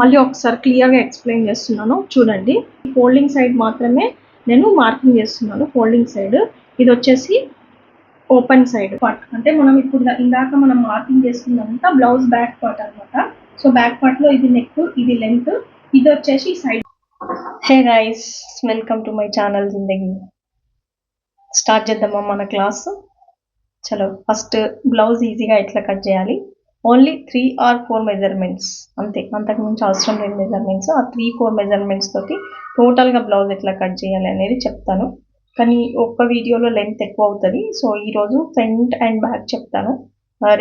మళ్ళీ ఒకసారి క్లియర్గా ఎక్స్ప్లెయిన్ చేస్తున్నాను. చూడండి ఫోల్డింగ్ సైడ్ మాత్రమే నేను మార్కింగ్ చేస్తున్నాను ఫోల్డింగ్ సైడ్ ఇది వచ్చేసి ఓపెన్ సైడ్ పార్ట్ అంటే మనం ఇప్పుడు ఇందాక మనం మార్కింగ్ చేసుకున్నంత బ్లౌజ్ బ్యాక్ పార్ట్ అన్నమాట. సో బ్యాక్ పార్ట్లో ఇది నెక్ ఇది లెంత్ ఇది వచ్చేసి side hey guys welcome to my channel Zindagi. Start చేద్దామా మన క్లాస్? చలో ఫస్ట్ బ్లౌజ్ ఈజీగా ఎట్లా కట్ చేయాలి? Only three or four measurements. అంతే అంతకు మించి అవసరం లేని మెజర్మెంట్స్. ఆ త్రీ ఫోర్ మెజర్మెంట్స్ తోటి టోటల్గా బ్లౌజ్ ఎట్లా కట్ చేయాలి అనేది చెప్తాను. కానీ ఒక్క వీడియోలో లెంత్ ఎక్కువ అవుతుంది. సో ఈరోజు ఫ్రంట్ అండ్ బ్యాక్ చెప్తాను.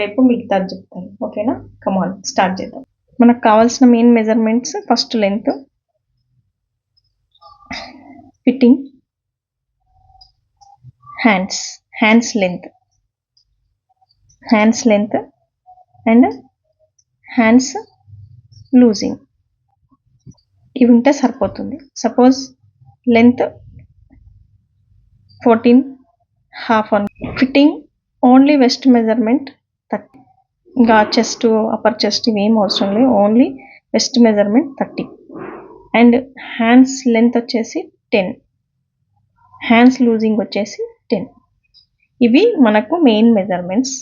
రేపు మిగతా చెప్తాను. ఓకేనా? కమాన్ స్టార్ట్ చేద్దాం. మనకు కావాల్సిన main measurements first length fitting. Hands. Hands length hands length and hands loosing ఇవి ఉంటే సరిపోతుంది. Suppose length fourteen half and fitting only waist measurement thirty ఇంకా చెస్ట్ అప్పర్ చెస్ట్ ఇవి ఏం అవసరం లేదు. Only waist measurement thirty and hands length వచ్చేసి ten hands loosing వచ్చేసి టెన్ ఇవి మనకు మెయిన్ మెజర్మెంట్స్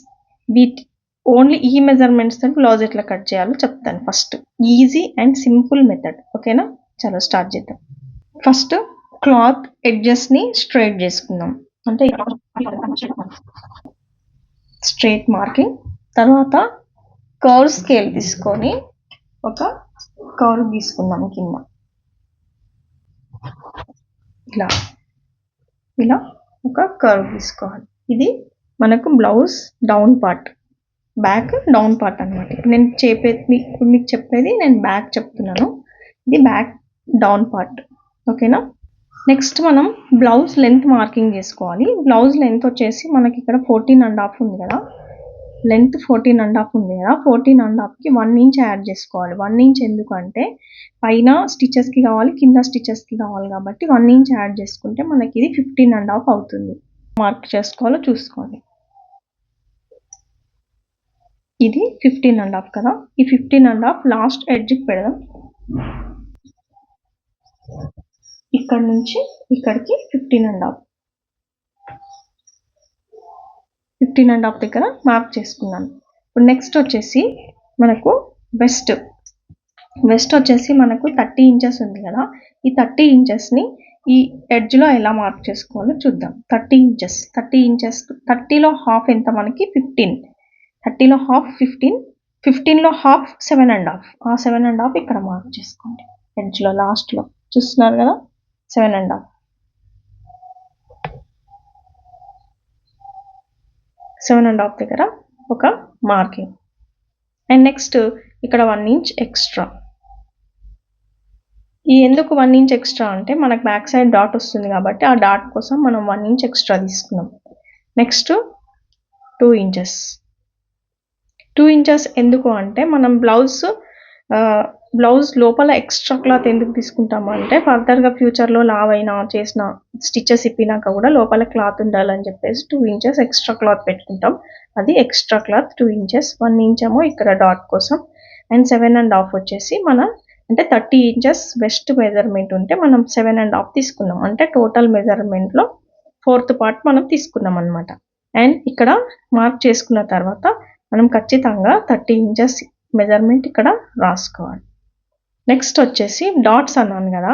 వీటి ఓన్లీ ఈ మెజర్మెంట్స్తో బ్లౌజ్ ఎట్లా కట్ చేయాలో చెప్తాను first. Easy and simple method. ఓకేనా? చాలా స్టార్ట్ చేద్దాం. ఫస్ట్ క్లాత్ ఎడ్జెస్ని స్ట్రైట్ చేసుకుందాం. అంటే స్ట్రైట్ మార్కింగ్. తర్వాత కర్వ్ స్కేల్ తీసుకొని ఒక కర్వ్ తీసుకుందాం కింద. ఇలా. ఇలా ఒక కర్వ్ తీసుకోవాలి. ఇది మనకు blouse down part. Back down part అనమాట నేను చెప్పే మీ- మీకు చెప్పేది నేను బ్యాక్ చెప్తున్నాను. ఇది బ్యాక్ డౌన్ పార్ట్. ఓకేనా? నెక్స్ట్ మనం బ్లౌజ్ లెంత్ మార్కింగ్ చేసుకోవాలి. బ్లౌజ్ లెంత్ వచ్చేసి మనకి ఇక్కడ ఫోర్టీన్ అండ్ హాఫ్ ఉంది కదా. లెంత్ ఫోర్టీన్ అండ్ హాఫ్ ఉంది కదా. ఫోర్టీన్ అండ్ హాఫ్కి వన్ ఇంచ్ యాడ్ చేసుకోవాలి. వన్ ఇంచ్ ఎందుకంటే పైన స్టిచెస్కి కావాలి కింద స్టిచెస్కి కావాలి కాబట్టి వన్ ఇంచ్ యాడ్ చేసుకుంటే మనకి ఇది ఫిఫ్టీన్ అండ్ హాఫ్ అవుతుంది. మార్క్ చేసుకోవాలో చూసుకోవాలి ఇది ఫిఫ్టీన్ అండ్ హాఫ్ కదా. ఈ ఫిఫ్టీన్ అండ్ హాఫ్ లాస్ట్ ఎడ్జ్కి పెడదాం. ఇక్కడ నుంచి ఇక్కడికి fifteen and half fifteen and half దగ్గర మార్క్ చేసుకున్నాను. ఇప్పుడు నెక్స్ట్ వచ్చేసి మనకు వెస్ట్ వెస్ట్ వచ్చేసి మనకు థర్టీ ఇంచెస్ ఉంది కదా. ఈ థర్టీ ఇంచెస్ని ఈ ఎడ్జ్లో ఎలా మార్క్ చేసుకోవాలో చూద్దాం. థర్టీ ఇంచెస్ థర్టీ ఇంచెస్ థర్టీలో హాఫ్ ఎంత మనకి? ఫిఫ్టీన్ థర్టీలో హాఫ్ ఫిఫ్టీన్ ఫిఫ్టీన్లో హాఫ్ సెవెన్ అండ్ హాఫ్. ఆ సెవెన్ అండ్ హాఫ్ ఇక్కడ మార్క్ చేసుకోండి. ఎడ్జ్లో లాస్ట్లో. చూస్తున్నారు కదా? Seven and half. Seven and half దగ్గర ఒక మార్కింగ్. అండ్ నెక్స్ట్ ఇక్కడ వన్ ఇంచ్ ఎక్స్ట్రా. ఈ ఎందుకు వన్ ఇంచ్ ఎక్స్ట్రా అంటే మనకు బ్యాక్ సైడ్ డాట్ వస్తుంది కాబట్టి ఆ డాట్ కోసం మనం వన్ ఇంచ్ ఎక్స్ట్రా తీసుకున్నాం. Next two inches. Two inches ఎందుకు అంటే మనం బ్లౌజ్ బ్లౌజ్ లోపల ఎక్స్ట్రా క్లాత్ ఎందుకు తీసుకుంటాము అంటే ఫర్దర్గా ఫ్యూచర్లో లావ్ అయినా చేసిన స్టిచెస్ ఇప్పినాక కూడా లోపల క్లాత్ ఉండాలని చెప్పేసి టూ ఇంచెస్ ఎక్స్ట్రా క్లాత్ పెట్టుకుంటాం. అది extra cloth two inches one ఇంచెమో ఇక్కడ డాట్ కోసం. అండ్ సెవెన్ అండ్ హాఫ్ వచ్చేసి మన అంటే థర్టీ ఇంచెస్ వెస్ట్ మెజర్మెంట్ ఉంటే మనం సెవెన్ అండ్ హాఫ్ తీసుకున్నాం. అంటే టోటల్ మెజర్మెంట్లో ఫోర్త్ పార్ట్ మనం తీసుకున్నాం అనమాట అండ్ ఇక్కడ మార్క్ చేసుకున్న తర్వాత మనం ఖచ్చితంగా థర్టీ ఇంచెస్ మెజర్మెంట్ ఇక్కడ రాసుకోవాలి. నెక్స్ట్ వచ్చేసి డాట్స్ అన్నాను కదా.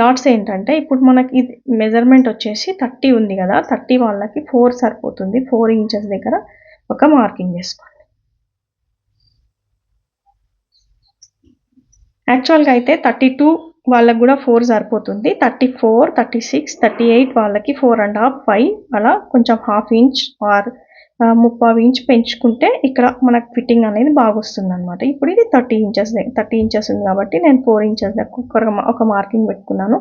డాట్స్ ఏంటంటే ఇప్పుడు మనకి ఇది మెజర్మెంట్ వచ్చేసి థర్టీ ఉంది కదా. థర్టీ వాళ్ళకి ఫోర్ సరిపోతుంది. ఫోర్ ఇంచెస్ దగ్గర ఒక మార్కింగ్ చేసుకోండి యాక్చువల్గా అయితే థర్టీ టూ వాళ్ళకి కూడా ఫోర్ సరిపోతుంది. Thirty four thirty six thirty eight వాళ్ళకి ఫోర్ అండ్ హాఫ్ ఫైవ్ అలా కొంచెం హాఫ్ ఇంచ్ ఆర్ ముప్పావు ఇంచ్ పెంచుకుంటే ఇక్కడ మనకు ఫిట్టింగ్ అనేది బాగా వస్తుంది అనమాట ఇప్పుడు ఇది థర్టీ ఇంచెస్ థర్టీ ఇంచెస్ ఉంది కాబట్టి నేను ఫోర్ ఇంచెస్ దగ్గర ఒక ఒక మార్కింగ్ పెట్టుకున్నాను.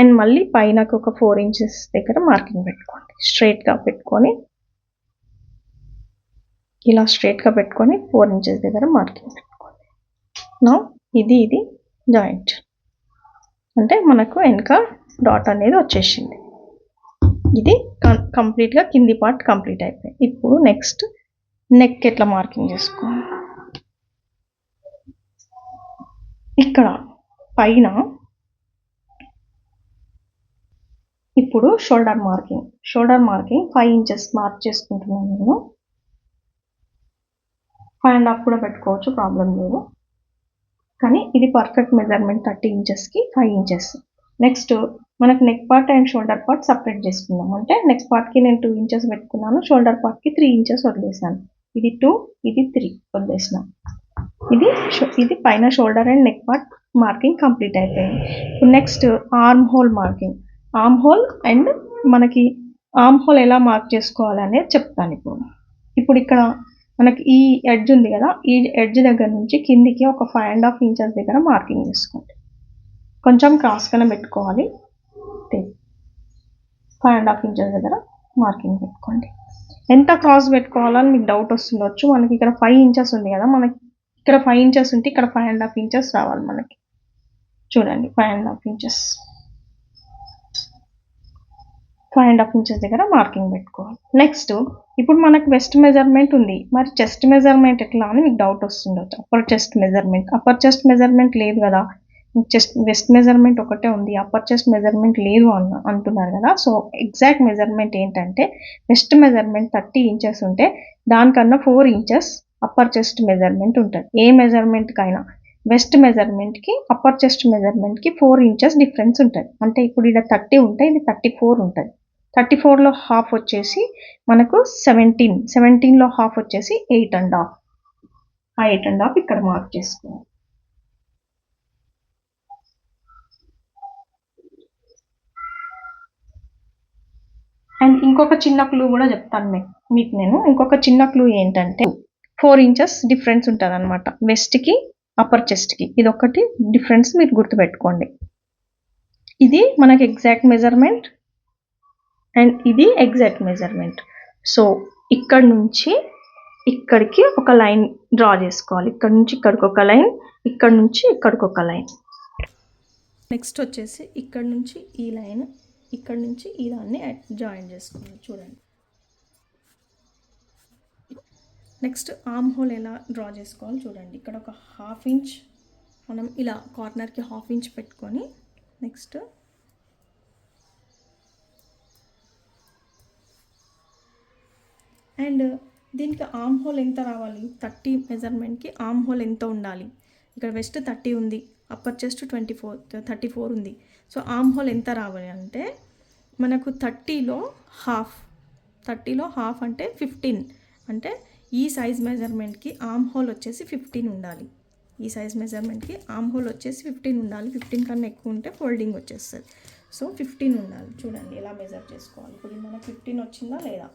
అండ్ మళ్ళీ పైన ఒక ఫోర్ ఇంచెస్ దగ్గర మార్కింగ్ పెట్టుకోండి. స్ట్రైట్గా పెట్టుకొని ఇలా స్ట్రైట్గా పెట్టుకొని ఫోర్ ఇంచెస్ దగ్గర మార్కింగ్ పెట్టుకోండి. నా ఇది ఇది జాయింట్. అంటే మనకు వెనక డాట్ అనేది వచ్చేసింది. ఇది కంప్లీట్గా కింది పార్ట్ కంప్లీట్ అయిపోయింది. ఇప్పుడు నెక్స్ట్ నెక్ ఎట్లా మార్కింగ్ చేసుకోవాలి? ఇక్కడ పైన ఇప్పుడు shoulder marking shoulder marking five inches mark చేసుకుంటున్నాను నేను. ఫైవ్ అండ్ హాఫ్ కూడా పెట్టుకోవచ్చు ప్రాబ్లం లేదు. కానీ ఇది పర్ఫెక్ట్ మెజర్మెంట్ థర్టీ ఇంచెస్కి ఫైవ్ ఇంచెస్ నెక్స్ట్ మనకు neck part and shoulder part separate చేసుకుందాం. అంటే నెక్స్ట్ పార్ట్కి నేను టూ ఇంచెస్ పెట్టుకున్నాను షోల్డర్ పార్ట్కి త్రీ ఇంచెస్ వదిలేసాను. ఇది టూ ఇది త్రీ వదిలేసిన. ఇది ఇది పైన shoulder and neck part marking complete అయిపోయింది. ఇప్పుడు next arm hole marking arm hole and మనకి ఆర్మ్ హోల్ ఎలా మార్క్ చేసుకోవాలి అనేది చెప్తాను ఇప్పుడు. ఇప్పుడు ఇక్కడ మనకి ఈ ఎడ్జ్ ఉంది కదా ఈ ఎడ్జ్ దగ్గర నుంచి కిందికి ఒక ఫైవ్ అండ్ హాఫ్ ఇంచెస్ దగ్గర మార్కింగ్ చేసుకోండి. కొంచెం క్రాస్గానే పెట్టుకోవాలి. ఫైవ్ అండ్ హాఫ్ ఇంచెస్ దగ్గర మార్కింగ్ పెట్టుకోండి. ఎంత క్రాస్ పెట్టుకోవాలని మీకు డౌట్ వస్తుండొచ్చు. మనకి ఇక్కడ ఫైవ్ ఇంచెస్ ఉంది కదా మనకి ఇక్కడ ఫైవ్ ఇంచెస్ ఉంటే ఇక్కడ ఫైవ్ అండ్ హాఫ్ ఇంచెస్ రావాలి మనకి. చూడండి five and half inches five and half inches దగ్గర మార్కింగ్ పెట్టుకోవాలి. నెక్స్ట్ ఇప్పుడు మనకు వెస్ట్ మెజర్మెంట్ ఉంది. మరి చెస్ట్ మెజర్మెంట్ ఎట్లా అని మీకు doubt వస్తుండొచ్చు. Upper chest measurement upper chest measurement లేదు కదా. చెస్ట్ వెస్ట్ మెజర్మెంట్ ఒకటే ఉంది. అప్పర్ చెస్ట్ మెజర్మెంట్ లేదు అన్న అంటున్నారు కదా. సో ఎగ్జాక్ట్ మెజర్మెంట్ ఏంటంటే వెస్ట్ మెజర్మెంట్ థర్టీ ఇంచెస్ ఉంటే దానికన్నా four inches upper chest measurement ఉంటుంది. ఏ మెజర్మెంట్కైనా వెస్ట్ మెజర్మెంట్కి అప్పర్ చెస్ట్ మెజర్మెంట్కి ఫోర్ ఇంచెస్ డిఫరెన్స్ ఉంటుంది. అంటే ఇప్పుడు ఇక్కడ థర్టీ ఉంటే ఇది థర్టీ ఫోర్ ఉంటుంది. థర్టీ ఫోర్లో హాఫ్ వచ్చేసి మనకు సెవెంటీన్ సెవెంటీన్లో హాఫ్ వచ్చేసి ఎయిట్ అండ్ హాఫ్ ఆ ఎయిట్ అండ్ హాఫ్ ఇక్కడ మార్క్ చేసుకోవాలి అండ్ ఇంకొక చిన్న క్లూ కూడా చెప్తాను మీకు మీకు నేను. ఇంకొక చిన్న క్లూ ఏంటంటే ఫోర్ ఇంచెస్ డిఫరెన్స్ ఉంటుంది అనమాట వెస్ట్కి అప్పర్ చెస్ట్కి ఇది ఒకటి డిఫరెన్స్ మీరు గుర్తుపెట్టుకోండి. ఇది మనకి ఎగ్జాక్ట్ మెజర్మెంట్ అండ్ ఇది ఎగ్జాక్ట్ మెజర్మెంట్ సో ఇక్కడ నుంచి ఇక్కడికి ఒక లైన్ డ్రా చేసుకోవాలి. ఇక్కడ నుంచి ఇక్కడికి ఒక లైన్ ఇక్కడ నుంచి ఇక్కడికి ఒక లైన్ నెక్స్ట్ వచ్చేసి ఇక్కడ నుంచి ఈ లైన్ ఇక్కడ నుంచి ఈ దాన్ని జాయిన్ చేసుకోవాలి. చూడండి. నెక్స్ట్ ఆమ్ హోల్ ఎలా డ్రా చేసుకోవాలి చూడండి. ఇక్కడ ఒక హాఫ్ ఇంచ్ మనం ఇలా కార్నర్కి హాఫ్ ఇంచ్ పెట్టుకొని నెక్స్ట్ అండ్ దీనికి ఆమ్ హోల్ ఎంత రావాలి? థర్టీ మెజర్మెంట్కి ఆమ్ హోల్ ఎంత ఉండాలి? ఇక్కడ వెస్ట్ థర్టీ ఉంది upper chest twenty four thirty four ఉంది. సో ఆమ్ హోల్ ఎంత రావాలి అంటే మనకు థర్టీలో హాఫ్ థర్టీలో హాఫ్ అంటే ఫిఫ్టీన్. అంటే ఈ సైజ్ మెజర్మెంట్కి ఆమ్ హోల్ వచ్చేసి ఫిఫ్టీన్ ఉండాలి. ఈ సైజ్ మెజర్మెంట్కి ఆమ్ హోల్ వచ్చేసి ఫిఫ్టీన్ ఉండాలి. ఫిఫ్టీన్ కన్నా ఎక్కువ ఉంటే ఫోల్డింగ్ వచ్చేస్తుంది. సో ఫిఫ్టీన్ ఉండాలి. చూడండి ఎలా మెజర్ చేసుకోవాలి. ఇప్పుడు మనకు ఫిఫ్టీన్ వచ్చిందా లేదా?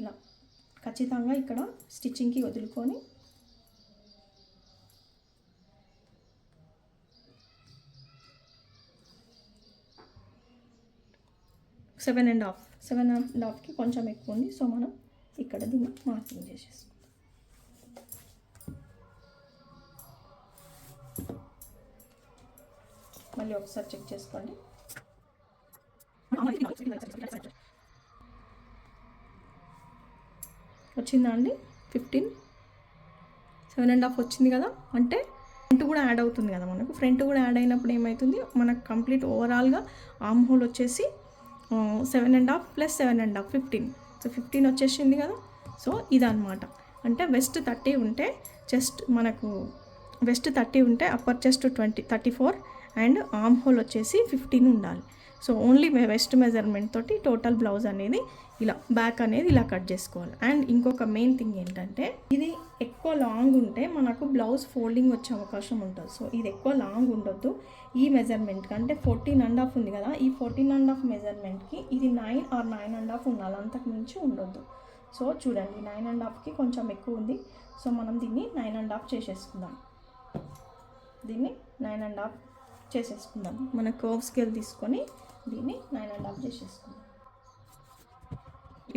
ఇలా. ఖచ్చితంగా ఇక్కడ స్టిచ్చింగ్కి వదులుకొని seven and half seven and హాఫ్కి కొంచెం ఎక్కువ ఉంది. సో మనం ఇక్కడ దీన్ని మార్కింగ్ చేసేసుకుందాం మళ్ళీ ఒకసారి చెక్ చేసుకోండి. వచ్చిందా అండి? ఫిఫ్టీన్? సెవెన్ అండ్ హాఫ్ వచ్చింది కదా? అంటే ఫ్రంట్ కూడా యాడ్ అవుతుంది కదా మనకు. ఫ్రంట్ కూడా యాడ్ అయినప్పుడు ఏమవుతుంది మనకు కంప్లీట్ ఓవరాల్గా ఆమ్ హోల్ వచ్చేసి seven and half plus seven and half fifteen. So fifteen వచ్చేసింది కదా. సో ఇదనమాట అంటే వెస్ట్ థర్టీ ఉంటే చెస్ట్ మనకు వెస్ట్ థర్టీ ఉంటే upper chest twenty thirty four and arm hole వచ్చేసి ఫిఫ్టీన్ ఉండాలి. సో ఓన్లీ వెస్ట్ మెజర్మెంట్ తోటి టోటల్ బ్లౌజ్ అనేది ఇలా బ్యాక్ అనేది ఇలా కట్ చేసుకోవాలి. అండ్ ఇంకొక మెయిన్ థింగ్ ఏంటంటే ఇది ఎక్కువ లాంగ్ ఉంటే మనకు బ్లౌజ్ ఫోల్డింగ్ వచ్చే అవకాశం ఉంటుంది. సో ఇది ఎక్కువ లాంగ్ ఉండొద్దు. ఈ మెజర్మెంట్ అంటే ఫోర్టీన్ అండ్ హాఫ్ ఉంది కదా ఈ ఫోర్టీన్ అండ్ హాఫ్ మెజర్మెంట్కి ఇది nine or nine and half ఉండాలి. అంతకు మించి ఉండొద్దు. సో చూడండి నైన్ అండ్ హాఫ్కి కొంచెం ఎక్కువ ఉంది. సో మనం దీన్ని నైన్ అండ్ హాఫ్ చేసేసుకుందాం. దీన్ని నైన్ అండ్ హాఫ్ చేసేసుకుందాం. మన కర్వ్ స్కేల్ తీసుకొని దీన్ని నైన్ అండ్ హాఫ్ చేసేసుకుందాం.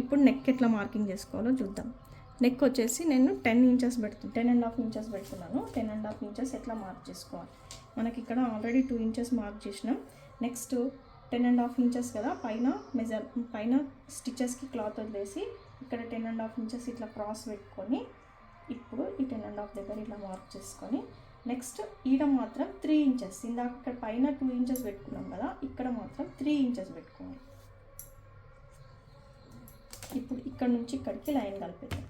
ఇప్పుడు నెక్ ఎట్లా మార్కింగ్ చేసుకోవాలో చూద్దాం. నెక్ వచ్చేసి నేను టెన్ ఇంచెస్ పెడుతు టెన్ అండ్ హాఫ్ ఇంచెస్ పెడుతున్నాను. టెన్ అండ్ హాఫ్ ఇంచెస్ ఎట్లా మార్క్ చేసుకోవాలి? మనకి ఇక్కడ ఆల్రెడీ టూ ఇంచెస్ మార్క్ చేసినాం. Next ten and half inches కదా పైన మెజర్ పైన స్టిచెస్కి క్లాత్ వదిలేసి ఇక్కడ టెన్ అండ్ హాఫ్ ఇంచెస్ ఇట్లా క్రాస్ పెట్టుకొని ఇప్పుడు ఈ టెన్ అండ్ హాఫ్ దగ్గర ఇట్లా మార్క్ చేసుకొని నెక్స్ట్ ఈడ మాత్రం త్రీ ఇంచెస్ ఇందాక ఇక్కడ పైన టూ ఇంచెస్ పెట్టుకున్నాం కదా ఇక్కడ మాత్రం త్రీ ఇంచెస్ పెట్టుకోవాలి. ఇప్పుడు ఇక్కడ నుంచి ఇక్కడికి line కలిపేద్దాం.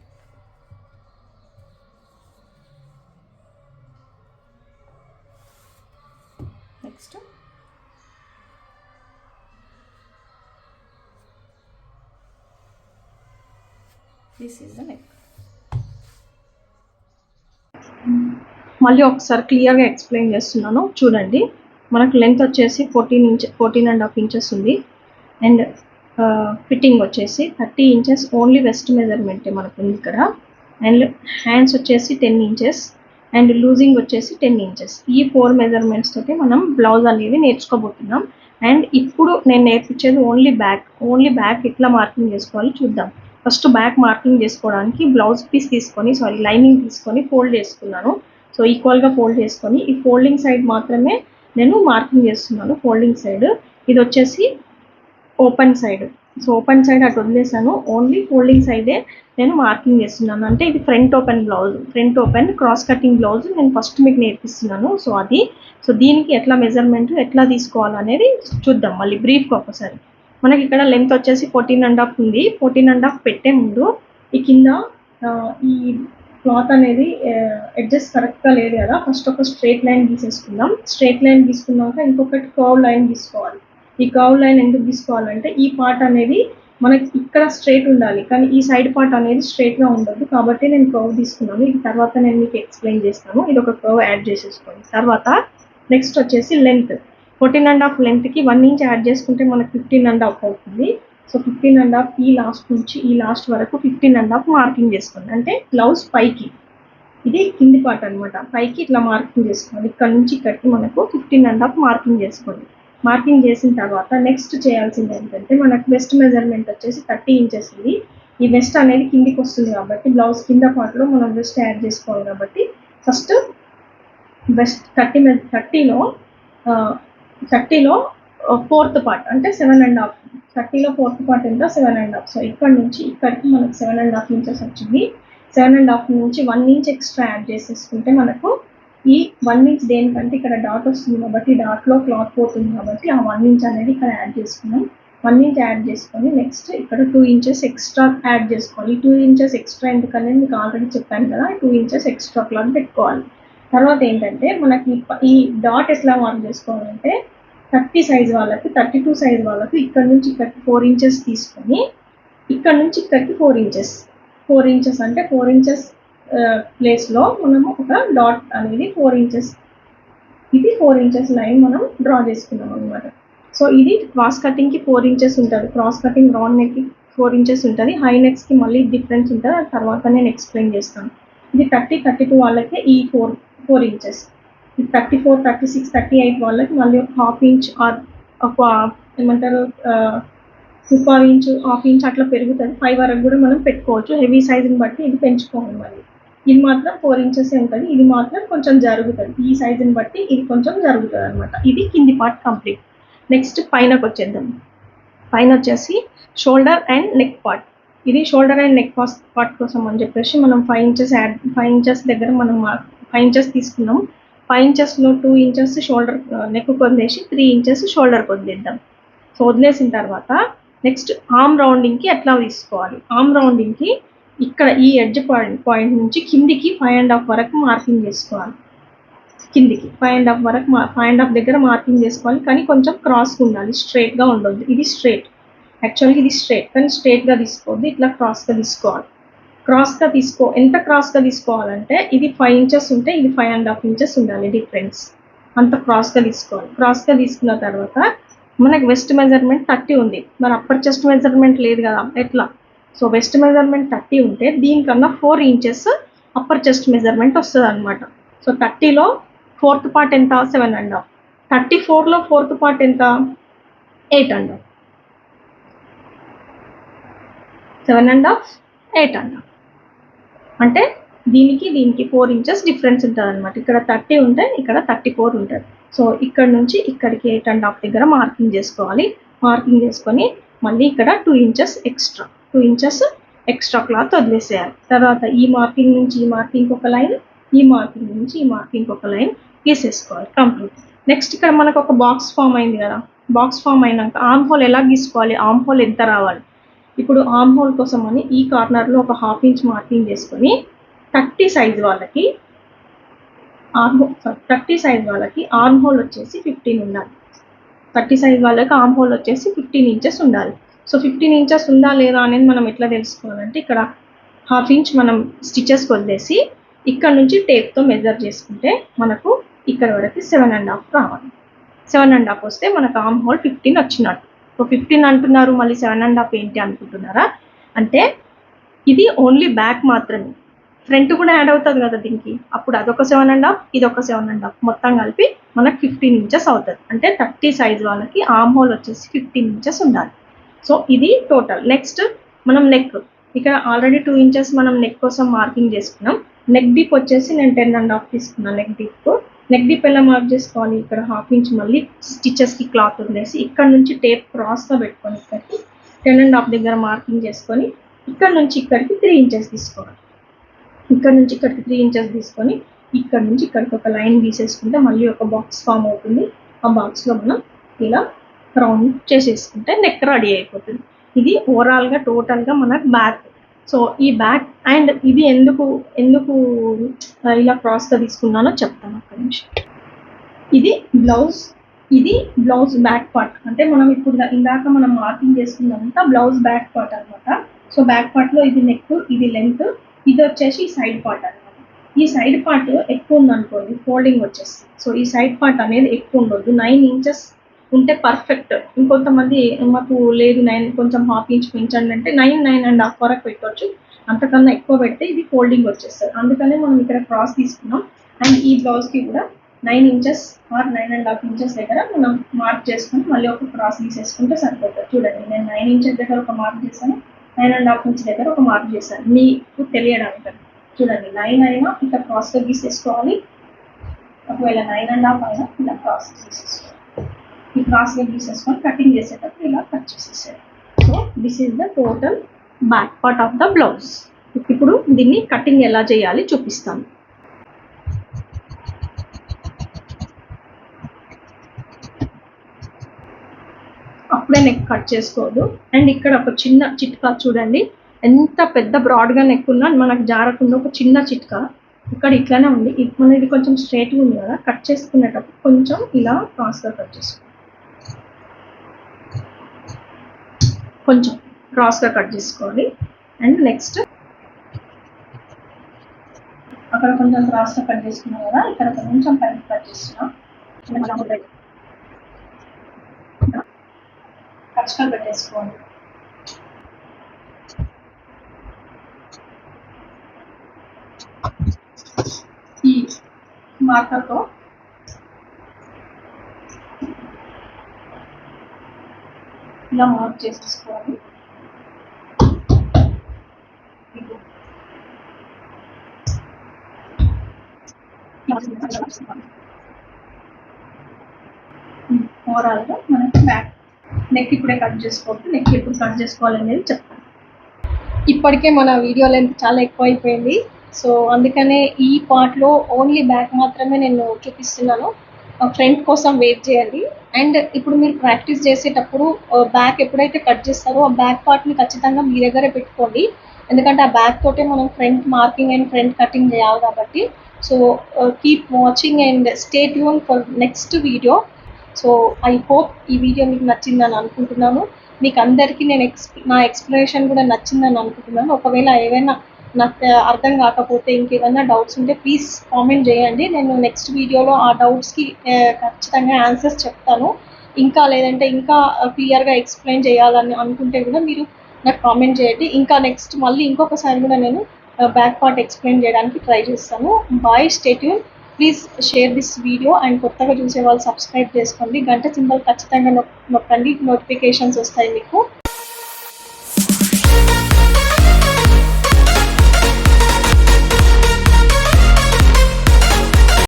Next this is the neck మళ్ళీ ఒకసారి క్లియర్గా ఎక్స్ప్లెయిన్ చేస్తున్నాను. చూడండి మనకు లెంత్ వచ్చేసి fourteen inch fourteen and half inches ఉంది. అండ్ ఫిట్టింగ్ వచ్చేసి థర్టీ ఇంచెస్ ఓన్లీ వెస్ట్ మెజర్మెంటే మనకు ఉంది ఇక్కడ. అండ్ హ్యాండ్స్ వచ్చేసి టెన్ ఇంచెస్. అండ్ లూజింగ్ వచ్చేసి టెన్ ఇంచెస్. ఈ ఫోర్ మెజర్మెంట్స్ తోటి మనం బ్లౌజ్ అనేది నేర్చుకోబోతున్నాం. అండ్ ఇప్పుడు నేను నేర్పించేది ఓన్లీ బ్యాక్ ఓన్లీ బ్యాక్ ఎట్లా మార్కింగ్ చేసుకోవాలి చూద్దాం. ఫస్ట్ బ్యాక్ మార్కింగ్ చేసుకోవడానికి బ్లౌజ్ పీస్ తీసుకొని సారీ లైనింగ్ తీసుకొని ఫోల్డ్ చేసుకున్నాను. సో ఈక్వల్గా ఫోల్డ్ చేసుకొని ఈ ఫోల్డింగ్ సైడ్ మాత్రమే నేను మార్కింగ్ చేస్తున్నాను ఫోల్డింగ్ సైడ్. ఇది వచ్చేసి open side. So open side అటు వదిలేసాను. ఓన్లీ ఫోల్డింగ్ సైడే నేను మార్కింగ్ చేస్తున్నాను. అంటే ఇది front open blouse. Front open cross cutting blouse నేను ఫస్ట్ మీకు నేర్పిస్తున్నాను. సో అది సో దీనికి ఎట్లా మెజర్మెంట్ ఎట్లా తీసుకోవాలనేది చూద్దాం. మళ్ళీ బ్రీఫ్గా ఒకసారి మనకి ఇక్కడ లెంత్ వచ్చేసి ఫోర్టీన్ అండ్ హాఫ్ ఉంది. ఫోర్టీన్ అండ్ హాఫ్ పెట్టే ముందు ఈ కింద ఈ క్లాత్ అనేది అడ్జస్ట్ కరెక్ట్గా లేదు కదా. ఫస్ట్ ఒక స్ట్రేట్ లైన్ గీసేసుకుందాం. స్ట్రేట్ లైన్ గీసుకున్నాక ఇంకొకటి కర్వ్ లైన్ తీసుకోవాలి ఈ కర్వ్ లైన్ ఎందుకు తీసుకోవాలంటే ఈ పార్ట్ అనేది మనకి ఇక్కడ స్ట్రైట్ ఉండాలి. కానీ ఈ సైడ్ పార్ట్ అనేది స్ట్రైట్గా ఉండదు కాబట్టి నేను కర్వ్ తీసుకున్నాను. ఇది తర్వాత నేను మీకు ఎక్స్ప్లెయిన్ చేస్తాను. ఇది ఒక కర్వ్ యాడ్ చేసేసుకోండి. తర్వాత నెక్స్ట్ వచ్చేసి లెంత్ ఫోర్టీన్ అండ్ హాఫ్ లెంత్కి వన్ ఇంచ్ యాడ్ చేసుకుంటే మనకు ఫిఫ్టీన్ అండ్ హాఫ్ అవుతుంది. సో ఫిఫ్టీన్ అండ్ హాఫ్ ఈ లాస్ట్ నుంచి ఈ లాస్ట్ వరకు ఫిఫ్టీన్ అండ్ హాఫ్ మార్కింగ్ చేసుకోండి. అంటే బ్లౌజ్ పైకి. ఇది కింది పార్ట్ అన్నమాట. పైకి ఇట్లా మార్కింగ్ చేసుకోండి. ఇక్కడ నుంచి ఇక్కడికి మనకు ఫిఫ్టీన్ అండ్ హాఫ్ మార్కింగ్ చేసుకోండి. మార్కింగ్ చేసిన తర్వాత నెక్స్ట్ చేయాల్సింది ఏంటంటే మనకు వెస్ట్ మెజర్మెంట్ వచ్చేసి థర్టీ ఇంచెస్ ఉంది. ఈ వెస్ట్ అనేది కిందికి వస్తుంది కాబట్టి బ్లౌజ్ కింద పార్ట్లో మనం వెస్ట్ యాడ్ చేసుకోవాలి కాబట్టి ఫస్ట్ వెస్ట్ థర్టీ మె థర్టీలో థర్టీలో ఫోర్త్ పార్ట్ అంటే సెవెన్ అండ్ హాఫ్ థర్టీలో ఫోర్త్ పార్ట్ ఎంత? సెవెన్ అండ్ హాఫ్ సో ఇక్కడ నుంచి ఇక్కడికి మనకు సెవెన్ అండ్ హాఫ్ ఇంచెస్ వచ్చింది. సెవెన్ అండ్ హాఫ్ నుంచి వన్ ఇంచ్ ఎక్స్ట్రా యాడ్ చేసేసుకుంటే మనకు ఈ వన్ ఇంచ్ దేనికంటే ఇక్కడ డాట్ వస్తుంది కాబట్టి డాట్లో క్లాత్ పోతుంది కాబట్టి ఆ వన్ ఇంచ్ అనేది ఇక్కడ యాడ్ చేసుకున్నాం. వన్ ఇంచ్ యాడ్ చేసుకొని నెక్స్ట్ ఇక్కడ టూ ఇంచెస్ ఎక్స్ట్రా యాడ్ చేసుకోవాలి. టూ ఇంచెస్ ఎక్స్ట్రా ఎందుకంటే మీకు ఆల్రెడీ చెప్పాను కదా టూ ఇంచెస్ ఎక్స్ట్రా క్లాత్ పెట్టుకోవాలి. తర్వాత ఏంటంటే మనకి ఈ ఈ డాట్ ఎట్లా మార్క్ చేసుకోవాలంటే థర్టీ సైజ్ వాళ్ళకి థర్టీ టూ సైజ్ వాళ్ళకి ఇక్కడ నుంచి ఇక్కడికి ఫోర్ ఇంచెస్ తీసుకొని ఇక్కడ నుంచి ఇక్కడికి ఫోర్ ఇంచెస్ ఫోర్ ఇంచెస్ అంటే ఫోర్ ఇంచెస్ ప్లేస్లో మనము ఒక డాట్ అనేది ఫోర్ ఇంచెస్ ఇది ఫోర్ ఇంచెస్ లైన్ మనం డ్రా చేసుకున్నాం అనమాట సో ఇది క్రాస్ కటింగ్కి ఫోర్ ఇంచెస్ ఉంటుంది. క్రాస్ కటింగ్ రౌండ్ నెక్కి ఫోర్ ఇంచెస్ ఉంటుంది. హై నెక్స్కి మళ్ళీ డిఫరెన్స్ ఉంటుంది. తర్వాత నేను ఎక్స్ప్లెయిన్ చేస్తాను. ఇది థర్టీ థర్టీ టూ వాళ్ళకే ఈ four four inches thirty four thirty six thirty eight వాళ్ళకి మళ్ళీ ఒక హాఫ్ ఇంచ్ ఆర్ ఒక ఏమంటారు ముప్పై ఇంచ్ హాఫ్ ఇంచ్ అట్లా పెరుగుతుంది. ఫైవ్ వరకు కూడా మనం పెట్టుకోవచ్చు. హెవీ సైజుని బట్టి ఇది పెంచుకోవాలి మళ్ళీ. ఇది మాత్రం ఫోర్ ఇంచెస్ ఉంటుంది. ఇది మాత్రం కొంచెం జరుగుతుంది. ఈ సైజుని బట్టి ఇది కొంచెం జరుగుతుంది అనమాట ఇది కింది పార్ట్ కంప్లీట్ నెక్స్ట్ పైనకు వచ్చేద్దాం. పైన వచ్చేసి షోల్డర్ అండ్ నెక్ పార్ట్ ఇది షోల్డర్ అండ్ నెక్ పార్ట్ కోసం అని చెప్పేసి మనం five inches add five inches దగ్గర మనం ఫైవ్ ఇంచెస్ తీసుకున్నాం. ఫైవ్ ఇంచెస్లో టూ ఇంచెస్ షోల్డర్ నెక్ వదిలేసి త్రీ ఇంచెస్ షోల్డర్కి వదిలేద్దాం సో వదిలేసిన తర్వాత నెక్స్ట్ ఆమ్ రౌండింగ్కి ఎట్లా తీసుకోవాలి? ఆమ్ రౌండింగ్కి ఇక్కడ ఈ ఎడ్జ్ పాయింట్ పాయింట్ నుంచి కిందికి ఫైవ్ అండ్ హాఫ్ వరకు మార్కింగ్ చేసుకోవాలి. కిందికి ఫైవ్ అండ్ హాఫ్ వరకు ఫైవ్ అండ్ హాఫ్ దగ్గర మార్కింగ్ చేసుకోవాలి. కానీ కొంచెం క్రాస్గా ఉండాలి. స్ట్రైట్గా ఉండొద్దు. ఇది స్ట్రైట్ యాక్చువల్గా ఇది స్ట్రైట్ కానీ స్ట్రైట్గా తీసుకోవద్దు. ఇట్లా క్రాస్గా తీసుకోవాలి. క్రాస్గా తీసుకో ఎంత క్రాస్గా తీసుకోవాలంటే ఇది ఫైవ్ ఇంచెస్ ఉంటే ఇది ఫైవ్ అండ్ హాఫ్ ఇంచెస్ ఉండాలి డిఫరెన్స్ అంత క్రాస్గా తీసుకోవాలి. క్రాస్గా తీసుకున్న తర్వాత మనకు వెస్ట్ మెజర్మెంట్ థర్టీ ఉంది. మరి అప్పర్ చెస్ట్ మెజర్మెంట్ లేదు కదా. ఎట్లా? సో వెస్ట్ మెజర్మెంట్ థర్టీ ఉంటే దీనికన్నా four inches upper chest measurement వస్తుంది అనమాట సో థర్టీలో ఫోర్త్ పార్ట్ ఎంత? సెవెన్ అండ్ హాఫ్ థర్టీ ఫోర్లో ఫోర్త్ పార్ట్ ఎంత? Eight and half seven and half eight and half అంటే దీనికి దీనికి ఫోర్ ఇంచెస్ డిఫరెన్స్ ఉంటుంది అనమాట ఇక్కడ థర్టీ ఉంటే ఇక్కడ థర్టీ ఫోర్ ఉంటుంది. సో ఇక్కడ నుంచి ఇక్కడికి ఎయిట్ అండ్ హాఫ్ దగ్గర మార్కింగ్ చేసుకోవాలి. మార్కింగ్ చేసుకొని మళ్ళీ ఇక్కడ two inches extra two inches extra cloth వదిలేసేయాలి. తర్వాత ఈ మార్కింగ్ నుంచి ఈ మార్కింగ్ ఒక లైన్ ఈ మార్కింగ్ నుంచి ఈ మార్కింగ్ ఒక లైన్ గీసేసుకోవాలి కంప్లీట్ నెక్స్ట్ ఇక్కడ మనకు ఒక బాక్స్ ఫామ్ అయింది కదా. బాక్స్ ఫామ్ అయినాక ఆమ్ హోల్ ఎలా గీసుకోవాలి? ఆమ్ హోల్ ఎంత రావాలి? ఇప్పుడు ఆమ్ హోల్ కోసం అని ఈ కార్నర్లో ఒక హాఫ్ ఇంచ్ మార్కింగ్ చేసుకొని థర్టీ సైజ్ వాళ్ళకి ఆర్మ్ థర్టీ సైజ్ వాళ్ళకి ఆర్మ్ హోల్ వచ్చేసి ఫిఫ్టీన్ ఉండాలి. థర్టీ సైజ్ వాళ్ళకి ఆర్మ్ హోల్ వచ్చేసి ఫిఫ్టీన్ ఇంచెస్ ఉండాలి. సో ఫిఫ్టీన్ ఇంచెస్ ఉందా లేదా అనేది మనం ఎట్లా తెలుసుకోవాలంటే ఇక్కడ హాఫ్ ఇంచ్ మనం స్టిచెస్ వదిలేసి ఇక్కడ నుంచి టేప్తో మెజర్ చేసుకుంటే మనకు ఇక్కడ వరకు సెవెన్ అండ్ హాఫ్ రావాలి. సెవెన్ అండ్ హాఫ్ వస్తే మనకు ఆమ్ హోల్ ఫిఫ్టీన్ వచ్చినట్టు. సో ఫిఫ్టీన్ అంటున్నారు మళ్ళీ సెవెన్ అండ్ హాఫ్ ఏంటి అనుకుంటున్నారా? అంటే ఇది ఓన్లీ బ్యాక్ మాత్రమే. ఫ్రంట్ కూడా యాడ్ అవుతుంది కదా దీనికి. అప్పుడు అదొక సెవెన్ అండ్ హాఫ్ ఇది ఒక సెవెన్ అండ్ హాఫ్ మొత్తం కలిపి మనకు ఫిఫ్టీన్ ఇంచెస్ అవుతుంది. అంటే థర్టీ సైజ్ వాళ్ళకి ఆమ్ హోల్ వచ్చేసి ఫిఫ్టీన్ ఇంచెస్ ఉండాలి. సో ఇది టోటల్ నెక్స్ట్ మనం నెక్ ఇక్కడ ఆల్రెడీ టూ ఇంచెస్ మనం నెక్ కోసం మార్కింగ్ చేసుకున్నాం. నెక్ డీప్ వచ్చేసి నేను టెన్ అండ్ హాఫ్ తీసుకున్నాను నెక్ డీప్ నెక్ డీప్ ఎలా మార్క్ చేసుకోవాలి? ఇక్కడ హాఫ్ ఇంచ్ మళ్ళీ స్టిచెస్కి క్లాత్ వదిలేసి ఇక్కడ నుంచి టేప్ క్రాస్గా పెట్టుకొని ఇక్కడికి టెన్ అండ్ హాఫ్ దగ్గర మార్కింగ్ చేసుకొని ఇక్కడ నుంచి ఇక్కడికి త్రీ ఇంచెస్ తీసుకోవాలి. ఇక్కడ నుంచి ఇక్కడికి త్రీ ఇంచెస్ తీసుకొని ఇక్కడ నుంచి ఇక్కడికి ఒక లైన్ గీసేసుకుంటే మళ్ళీ ఒక బాక్స్ ఫామ్ అవుతుంది. ఆ బాక్స్లో మనం ఇలా రౌండ్ చేసేసుకుంటే నెక్ రెడీ అయిపోతుంది. ఇది ఓవరాల్గా టోటల్గా మనకు బ్యాక్ సో ఈ బ్యాక్ అండ్ ఇది ఎందుకు ఎందుకు ఇలా క్రాస్గా తీసుకున్నానో చెప్తాను అక్కడి నుంచి ఇది బ్లౌజ్ ఇది బ్లౌజ్ బ్యాక్ పార్ట్ అంటే మనం ఇప్పుడు ఇందాక మనం మార్కింగ్ చేసుకున్నంత బ్లౌజ్ బ్యాక్ పార్ట్ అన్నమాట. సో బ్యాక్ పార్ట్లో ఇది నెక్ ఇది లెంత్ ఇది వచ్చేసి సైడ్ పార్ట్ అనమాట ఈ సైడ్ పార్ట్ ఎక్కువ ఉందనుకోండి ఫోల్డింగ్ వచ్చేసి సో ఈ సైడ్ పార్ట్ అనేది ఎక్కువ ఉండొద్దు. నైన్ ఇంచెస్ ఉంటే పర్ఫెక్ట్ ఇంకొంతమంది మాకు లేదు నైన్ కొంచెం హాఫ్ ఇంచ్ పెంచండి అంటే నైన్ నైన్ అండ్ హాఫ్ వరకు పెట్టవచ్చు అంతకన్నా ఎక్కువ పెడితే ఇది ఫోల్డింగ్ వచ్చేస్తుంది. అందుకనే మనం ఇక్కడ క్రాస్ తీసుకున్నాం. అండ్ ఈ బ్లౌజ్కి కూడా nine inches or nine and half inches దగ్గర మనం మార్క్ చేసుకుని మళ్ళీ ఒక క్రాస్ తీసేసుకుంటే సరిపోతుంది. చూడండి నేను నైన్ ఇంచెస్ దగ్గర ఒక మార్క్ చేశాను. నైన్ అండ్ హాఫ్ ఇంచ్ దగ్గర ఒక మార్క్ చేశాను. మీకు తెలియడానికి. చూడండి నైన్ అయినా ఇట్లా క్రాస్గా గీసేసుకోవాలి ఒకవేళ నైన్ అండ్ హాఫ్ అయినా ఇలా క్రాస్ తీసేసుకోవాలి. ఈ క్రాస్గా గీసేసుకొని కటింగ్ చేసేటప్పుడు ఇలా కట్ చేసేసారు so this is the total back part of the blouse ఇప్పుడు దీన్ని కటింగ్ ఎలా చేయాలి చూపిస్తాను. అప్పుడే నెక్ కట్ చేసుకోదు అండ్ ఇక్కడ ఒక చిన్న చిట్కా చూడండి. ఎంత పెద్ద బ్రాడ్గా నెక్ ఉన్నా మనకు జారకుండా ఒక చిన్న చిట్కా. ఇక్కడ ఇట్లానే ఉంది. మన ఇది కొంచెం స్ట్రైట్గా ఉంది కదా. కట్ చేసుకునేటప్పుడు కొంచెం ఇలా క్రాస్గా కట్ చేసుకో కొంచెం క్రాస్గా కట్ చేసుకోవాలి. అండ్ నెక్స్ట్ అక్కడ కొంచెం క్రాస్గా కట్ చేసుకున్నాం కదా ఇక్కడ కొంచెం పైకి కట్ చేస్తున్నాం. ఖచ్చితంగా పెట్టేసుకోండి ఈ మార్కర్తో ఇలా మార్క్ చేసేసుకోవాలి. ఓవరాల్గా మనం బ్యాక్ నెక్ ఇప్పుడే కట్ చేసుకోవద్దు నెక్ ఎప్పుడు కట్ చేసుకోవాలి అనేది చెప్తాను. ఇప్పటికే మన వీడియో లెంత్ చాలా ఎక్కువ అయిపోయింది సో అందుకనే ఈ పార్ట్లో ఓన్లీ బ్యాక్ మాత్రమే నేను చూపిస్తున్నాను. ఫ్రంట్ కోసం వెయిట్ చేయండి అండ్ ఇప్పుడు మీరు ప్రాక్టీస్ చేసేటప్పుడు బ్యాక్ ఎప్పుడైతే కట్ చేస్తారో ఆ బ్యాక్ పార్ట్ని ఖచ్చితంగా మీ దగ్గరే పెట్టుకోండి. ఎందుకంటే ఆ బ్యాక్ తోటే మనం front marking and front cutting చేయాలి కాబట్టి. So keep watching and stay tune for next video. So I hope ఈ వీడియో మీకు నచ్చిందని అనుకుంటున్నాను. మీకు అందరికీ నేను ఎక్స్ నా ఎక్స్ప్లెనేషన్ కూడా నచ్చిందని అనుకుంటున్నాను. ఒకవేళ ఏవైనా నాకు అర్థం కాకపోతే ఇంకేమైనా డౌట్స్ ఉంటే ప్లీజ్ కామెంట్ చేయండి. నేను నెక్స్ట్ వీడియోలో ఆ డౌట్స్కి ఖచ్చితంగా ఆన్సర్స్ చెప్తాను. ఇంకా లేదంటే ఇంకా క్లియర్గా ఎక్స్ప్లెయిన్ చేయాలని అనుకుంటే కూడా మీరు నాకు కామెంట్ చేయండి. ఇంకా నెక్స్ట్ మళ్ళీ ఇంకొకసారి కూడా నేను బ్యాక్ పార్ట్ ఎక్స్ప్లెయిన్ చేయడానికి ట్రై చేస్తాను. Bye stay tuned please share this video and కొత్తగా చూసే వాళ్ళు సబ్స్క్రైబ్ చేసుకోండి. గంట సింబల్ ఖచ్చితంగా నొక్కండి. నోటిఫికేషన్స్ వస్తాయి మీకు.